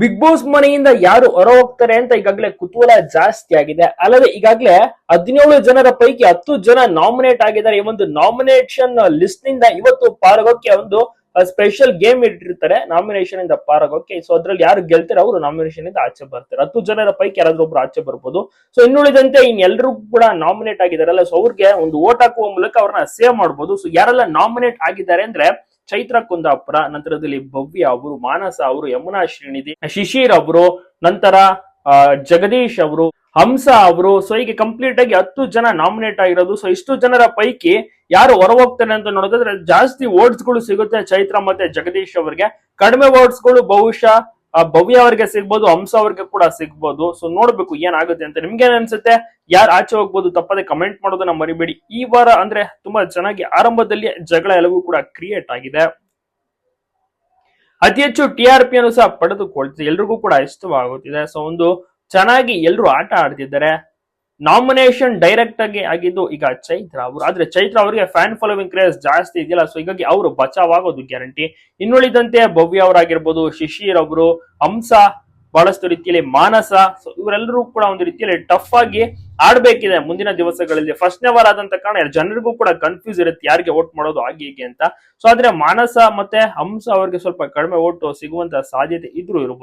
Big boss ಮನೆಯಿಂದ ಯಾರು ಹೊರ ಹೋಗ್ತಾರೆ ಅಂತ ಈಗಾಗಲೇ ಕುತೂಹಲ ಜಾಸ್ತಿ ಆಗಿದೆ. ಅಲ್ಲದೆ ಈಗಾಗಲೇ ಹದಿನೇಳು ಜನರ ಪೈಕಿ ಹತ್ತು ಜನ ನಾಮಿನೇಟ್ ಆಗಿದ್ದಾರೆ. ಈ ಒಂದು ನಾಮಿನೇಷನ್ ಲಿಸ್ಟ್ನಿಂದ ಇವತ್ತು ಪಾಲ್ಗೋಕೆ ಒಂದು ಸ್ಪೆಷಲ್ ಗೇಮ್ ಇಟ್ಟಿರ್ತಾರೆ. ನಾಮಿನೇಷನ್ ಇಂದ ಪಾರಾಗೋಕೆ. ಸೊ ಅದ್ರಲ್ಲಿ ಯಾರು ಗೆಲ್ತಾರೆ ಅವರು ನಾಮಿನೇಷನ್ ಇಂದ ಆಚೆ ಬರ್ತಾರೆ. ಹತ್ತು ಜನರ ಪೈಕಿ ಯಾರಾದ್ರೂ ಒಬ್ರು ಆಚೆ ಬರ್ಬೋದು. ಸೊ ಇನ್ನುಳಿದಂತೆ ಇನ್ ಎಲ್ರು ಕೂಡ ನಾಮಿನೇಟ್ ಆಗಿದಾರಲ್ಲ ಸೊ ಅವ್ರಿಗೆ ಒಂದು ಓಟ್ ಹಾಕುವ ಮೂಲಕ ಅವ್ರನ್ನ ಸೇವ್ ಮಾಡ್ಬೋದು. ಸೊ ಯಾರೆಲ್ಲ ನಾಮಿನೇಟ್ ಆಗಿದ್ದಾರೆ ಅಂದ್ರೆ ಚೈತ್ರ ಕುಂದಾಪುರ ನಂತರದಲ್ಲಿ ಭವ್ಯ ಅವರು, ಮಾನಸ ಅವರು, ಯಮುನಾ ಶ್ರೀನಿಧಿ ಶಿಶಿರ್ ಅವರು, ನಂತರ ಜಗದೀಶ್ ಅವರು, ಹಂಸ ಅವರು. ಸೊ ಹೀಗೆ ಕಂಪ್ಲೀಟ್ ಆಗಿ ಹತ್ತು ಜನ ನಾಮಿನೇಟ್ ಆಗಿರೋದು. ಸೊ ಇಷ್ಟು ಜನರ ಪೈಕಿ ಯಾರು ಹೊರ ಹೋಗ್ತಾರೆ ಅಂತ ನೋಡಿದ್ರೆ ಜಾಸ್ತಿ ಓಟ್ಸ್ಗಳು ಸಿಗುತ್ತೆ ಚೈತ್ರ ಮತ್ತೆ ಜಗದೀಶ್ ಅವರಿಗೆ. ಕಡಿಮೆ ಓಟ್ಸ್ಗಳು ಬಹುಶಃ ಭವ್ಯ ಅವರಿಗೆ ಸಿಗ್ಬೋದು, ಹಂಸ ಅವ್ರಿಗೆ ಕೂಡ ಸಿಗ್ಬೋದು. ಸೊ ನೋಡ್ಬೇಕು ಏನಾಗುತ್ತೆ ಅಂತ ನಿಮ್ಗೆ ಅನ್ಸುತ್ತೆ? ಯಾರು ಆಚೆ ಹೋಗ್ಬೋದು ತಪ್ಪದೆ ಕಮೆಂಟ್ ಮಾಡೋದನ್ನ ಮರಿಬೇಡಿ. ಈ ವಾರ ಅಂದ್ರೆ ತುಂಬಾ ಚೆನ್ನಾಗಿ ಆರಂಭದಲ್ಲಿ ಜಗಳ ಎಲ್ಲವೂ ಕೂಡ ಕ್ರಿಯೇಟ್ ಆಗಿದೆ. ಅತಿ ಹೆಚ್ಚು ಟಿ ಆರ್ ಪಿ ಅನ್ನು ಸಹ ಪಡೆದುಕೊಳ್ತಿದೆ ಎಲ್ರಿಗೂ ಕೂಡ ಇಷ್ಟವಾಗುತ್ತಿದೆ. ಸೊ ಒಂದು ಚೆನ್ನಾಗಿ ಎಲ್ಲರೂ ಆಟ ಆಡ್ತಿದ್ದಾರೆ. ನಾಮಿನೇಷನ್ ಡೈರೆಕ್ಟ್ ಆಗಿ ಆಗಿದ್ದು ಈಗ ಚೈತ್ರ ಅವರು. ಆದ್ರೆ ಚೈತ್ರ ಅವರಿಗೆ ಫ್ಯಾನ್ ಫಾಲೋವಿಂಗ್ ಕ್ರೇಸ್ ಜಾಸ್ತಿ ಇದೆಯಲ್ಲ ಸೊ ಹೀಗಾಗಿ ಅವರು ಬಚಾವ್ ಆಗೋದು ಗ್ಯಾರಂಟಿ ಇನ್ನುಳಿದಂತೆ ಭವ್ಯ ಅವರಾಗಿರ್ಬೋದು, ಶಿಶಿರ್ ಅವರು, ಹಂಸ ಬಹಳಷ್ಟು ರೀತಿಯಲ್ಲಿ, ಮಾನಸ ಸೊ ಇವರೆಲ್ಲರೂ ಕೂಡ ಒಂದು ರೀತಿಯಲ್ಲಿ ಟಫ್ ಆಗಿ ಆಡ್ಬೇಕಿದೆ ಮುಂದಿನ ದಿವಸಗಳಲ್ಲಿ. ಫಸ್ಟ್ನೇ ವಾರ ಆದಂತ ಕಾರಣ ಜನರಿಗೂ ಕೂಡ ಕನ್ಫ್ಯೂಸ್ ಇರುತ್ತೆ ಯಾರಿಗೆ ವೋಟ್ ಮಾಡೋದು ಆಗಿ ಹೀಗೆ ಅಂತ. ಸೊ ಆದ್ರೆ ಮಾನಸ ಮತ್ತೆ ಹಂಸ ಅವರಿಗೆ ಸ್ವಲ್ಪ ಕಡಿಮೆ ವೋಟ್ ಸಿಗುವಂತ ಸಾಧ್ಯತೆ ಇದ್ರೂ ಇರಬಹುದು